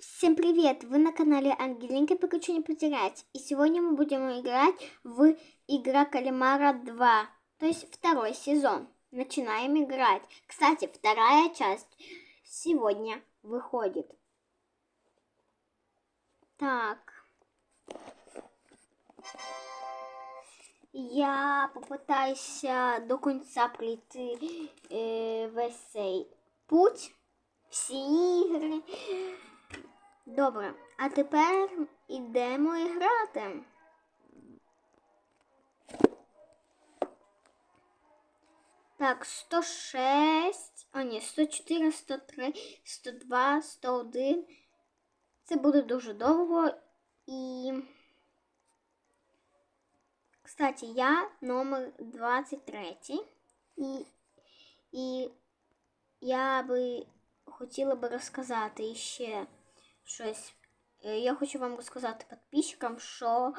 Всем привет! Вы на канале Ангелинка Покачу не потерять. И сегодня мы будем играть в Игра Калимара 2. То есть второй сезон. Начинаем играть. Кстати, вторая часть сегодня выходит. Так. Я попытаюсь до конца пройти е, весь цей путь. Всі ігри. Добре, а тепер ідемо і грати. Так, 106, а ні, 104, 103, 102, 101. Це буде дуже довго і. Кстати, я номер 23. І, і я би хотіла би розказати ще щось. Е, Я хочу вам розказати підписчикам, що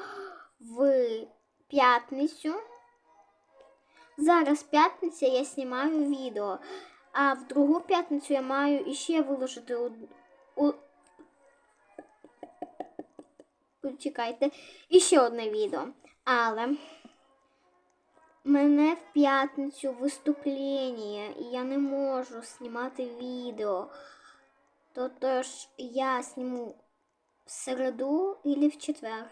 в п'ятницю. Зараз п'ятниця я знімаю відео, а в другу п'ятницю я маю іще виложити у, у... Почекайте, іще одне відео. Але мене в п'ятницю виступлення, і я не можу знімати відео. То тож я зніму в середу або в четвер.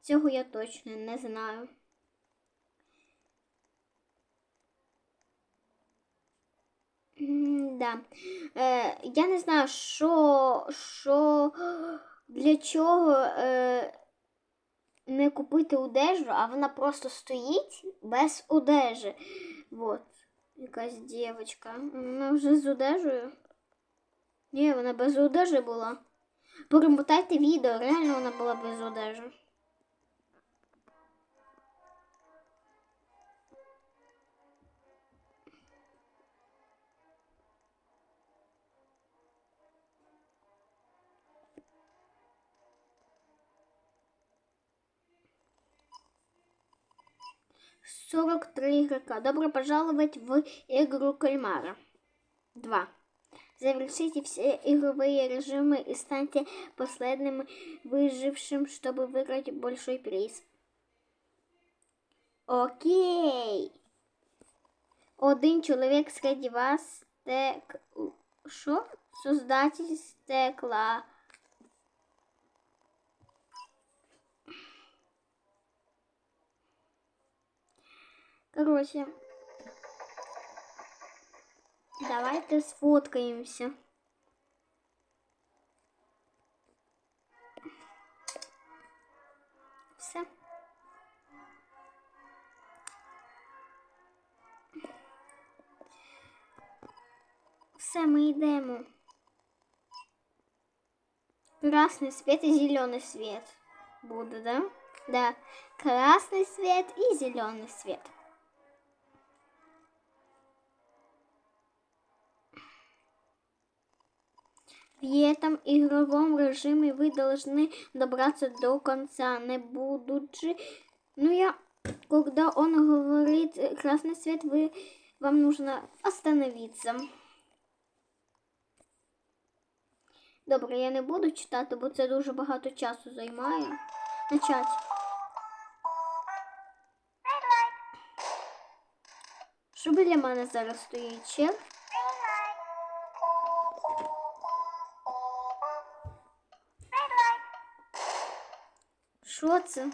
Цього я точно не знаю. М, Да. Е, я не знаю, що, що для чого е, не купити одежу, а вона просто стоїть без одежі. Вот. Якась дівчинка. Вона вже з одежею. Ні, вона без одежі була. Перемотайте відео, реально вона була без одежі. Сорок три игрока. Добро пожаловать в игру кальмара. Два. Завершите все игровые режимы и станьте последним выжившим, чтобы выиграть большой приз. Окей. Один чоловік серед вас стек... Що? Создатель стекла. Короче. Давайте сфоткаемся. Все. Все, ми йдемо. Красный свет и зеленый свет. Буду, да? Да. Красный свет и зеленый свет. В этом игровом режиме вы должны добраться до конца, не будучи... Ну, я... Когда он говорит э, красный свет, вы... вам нужно остановиться. Добре, я не буду читати, бо це дуже багато часу займає. Начать. Що біля мене зараз стоїть чел? Що це?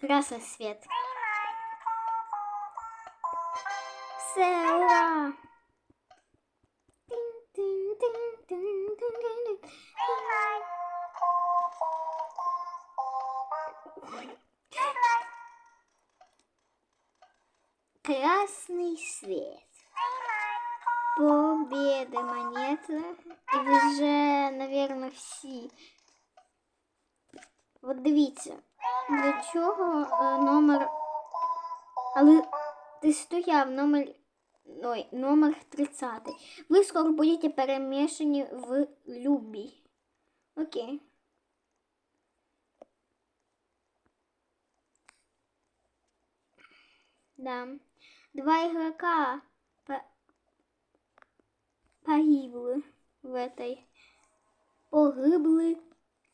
красный свет, Все! Красный свет. Победа монета. И уже, наверное, все. Вот видите. Для чого е, номер. Але ти стояв номер. Ой, номер 30. Ви скоро будете перемішані в любі. Окей. Да. Два игрока по- погибли в этой погибли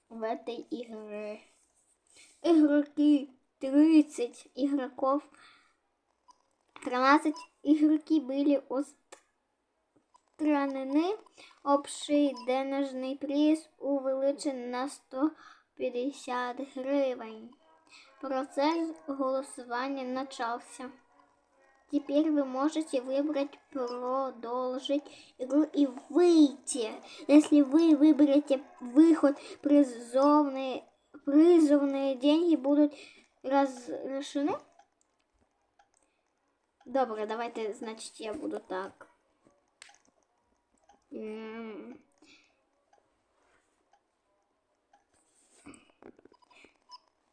в этой игре Игроки 30 игроков 13 игроки были устранены. Общий денежний приз увеличений на 150 гривень. Процесс голосования начался. Теперь вы можете выбрать продолжить игру и выйти. Если вы выберете выход, призовные, призовные деньги будут разрешены. Добре, давайте, значить, я буду так.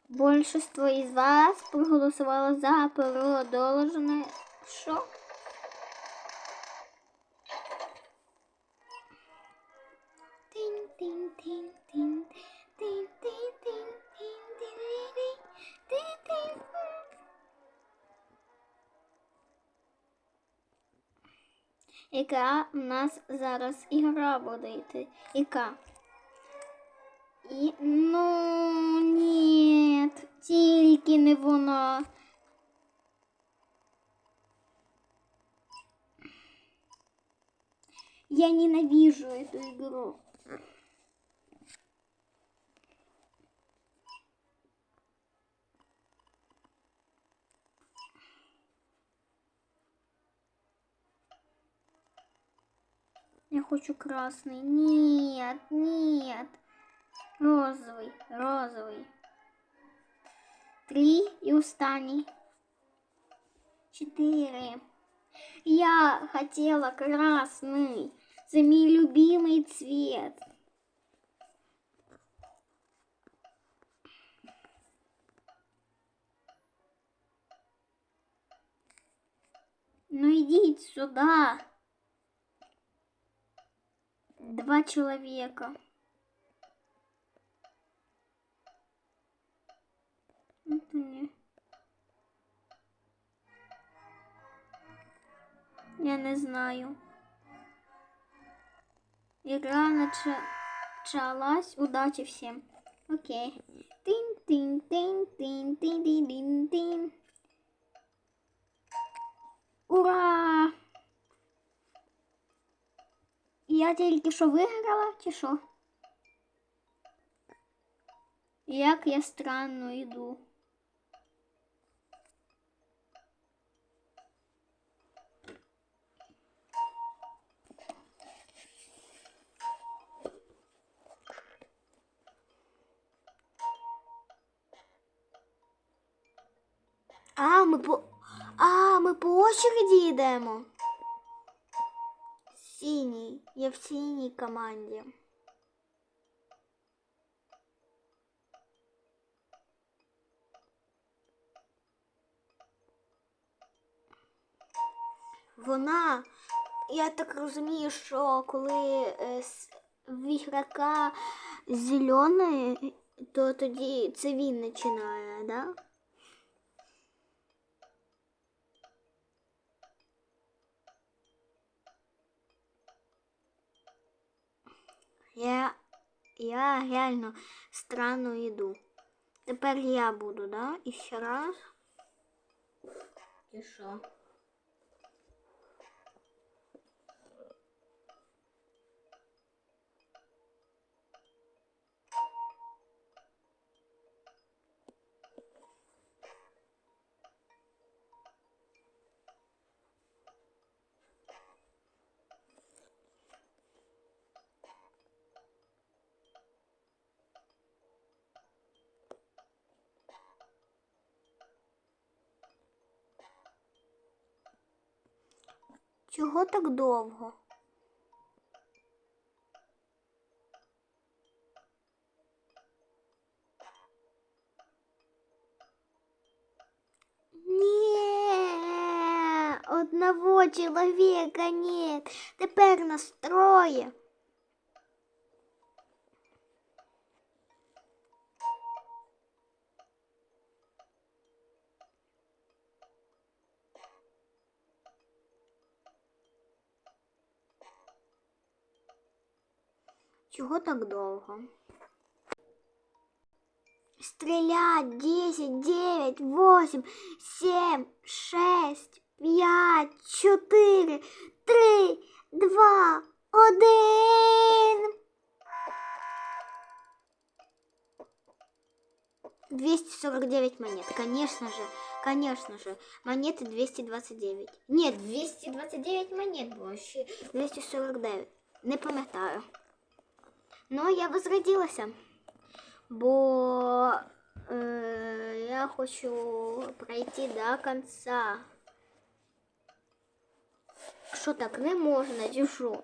Большинство із вас проголосувало за продовжене. Що? Тин-тин-тин-тин, Яка у нас зараз ігра буде йти? Яка? І... Ну, ні, тільки не вона. Я ненавижу эту игру. Я хочу красный. Нет, нет. Розовый, розовый. Три и останній. Четыре. Я хотела красный. Это мой любимый цвет. Ну идите сюда. два человека. Это не... Я не знаю. Игра началась. Удачи всем. Окей. Тин, тин, тин, тин, тин, тин, тин, тин. Ура! Я тільки що виграла, чи що? Як я странно йду. А, ми по. А, ми по очереді йдемо. Синій. Я в синій команді. Вона, я так розумію, що коли е, в ігрока зелений, то тоді це він починає, да? Я, я реально странно йду. Тепер я буду, да? І ще раз. І? Чого так довго? Ні, одного чоловіка ні. Тепер нас троє. Чого так довго? Стрелять 10, 9, 8, 7, 6, 5, 4, 3, 2, 1. 249 монет, конечно же, конечно же, монеты 229. Нет, 229 монет було, ще 249. Не пам'ятаю. Ну, я возродилася. Бо е, я хочу пройти до конца. Що так не можна, чи?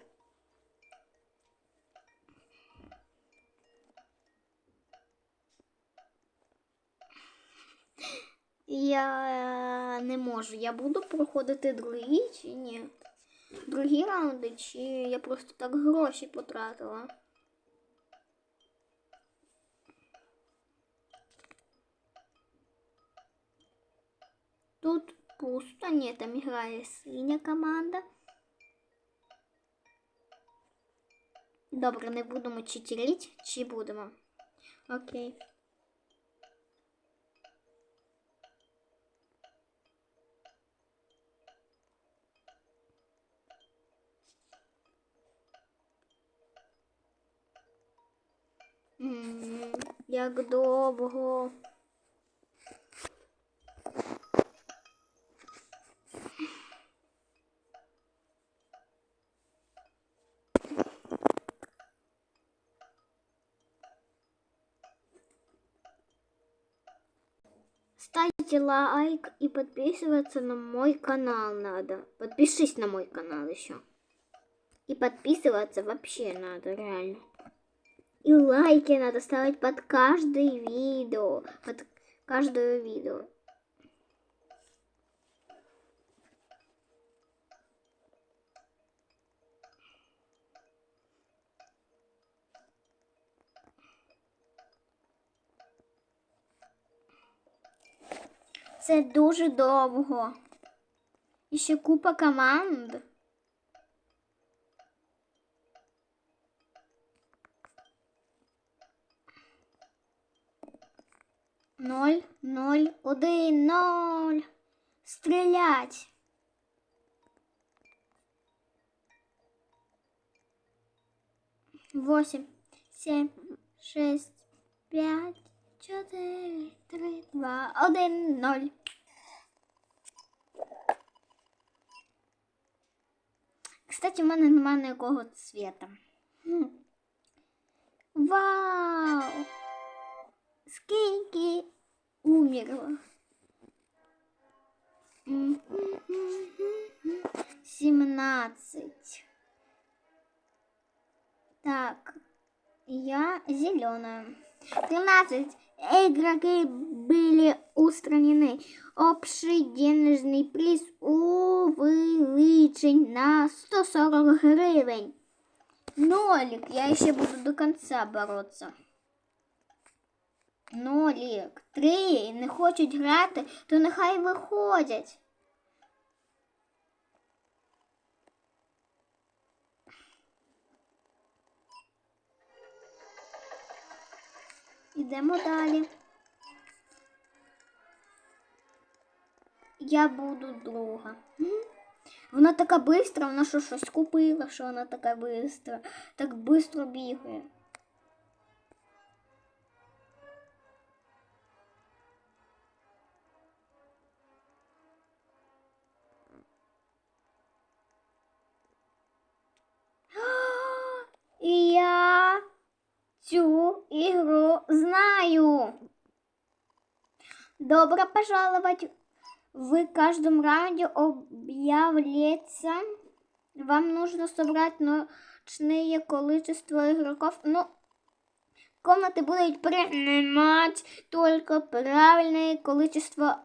Я не можу. Я буду проходити другі чи ні? Другі раунди, чи я просто так гроші потратила? Пусто, ні, там грає синя команда. Добре, не будемо читерити, чи будемо? Окей. М, Як довго. Ставьте лайк и подписываться на мой канал надо. Подпишись на мой канал еще. И подписываться вообще надо, реально. И лайки надо ставить под каждое видео. Под каждое видео. Це дуже довго. І ще купа команд. Ноль, ноль, один, ноль. Стрілять. Восемь, семь, шесть, пять, чотири, три, два, один, ноль. Кстати, в мене немає ніякого цвета. Хм. Вау! Скільки умерло? М. Семнадцать. Так, я зеленая. 13. Игроки были устранены. Общий денежний приз увеличен на 140 гривень. Нолик, я ще буду до конца бороться. Нолик, три, не хочуть грати, то нехай виходять. Ідемо далі. Я буду друга. М? Вона така бистра, вона що щось купила, що вона така бистра, так бистро бігає. І я цю ігру знаю. Добро пожаловать. в каждом раунде объявляется. Вам нужно собрать нужное количество игроков. Ну комнаты будут принимать только правильное количество.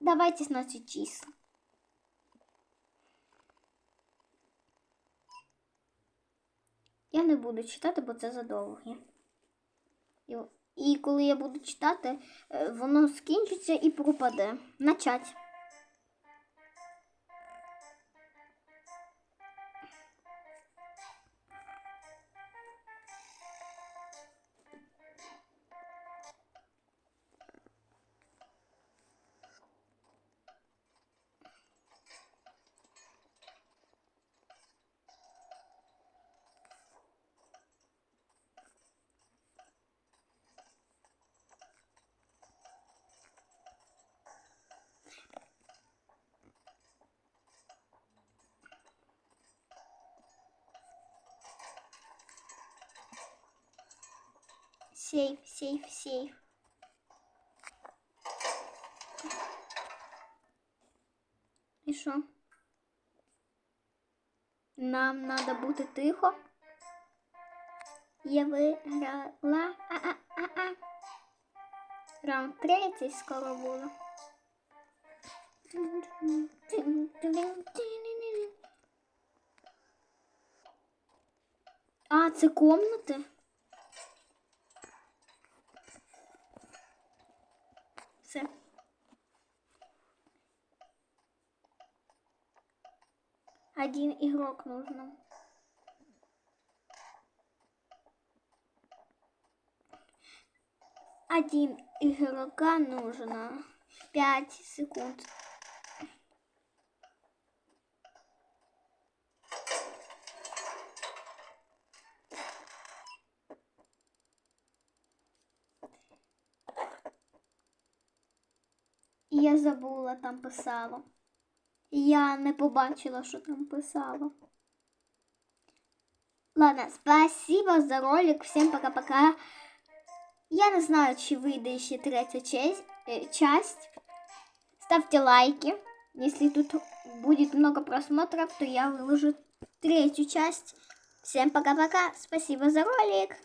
Давайте значит числа. Я не буду читати, бо це задовго. І коли я буду читати, е, воно скінчиться і пропаде. Начать. Сейф, сейф, сейф. І що? Нам треба бути тихо. Я виграла. А-а-а-а. Раунд третій скоро буде. А, це комнати? Все. Один игрок нужно. Один игрока нужно. Пять секунд. Я забула, там писало. Я не побачила, що там писало. Ладно, спасибо за ролик. Всем пока-пока. Я не знаю, чи выйдет еще третья часть. э, часть. Ставьте лайки. Если тут будет много просмотров, то я выложу третью часть. Всем пока-пока. Спасибо за ролик.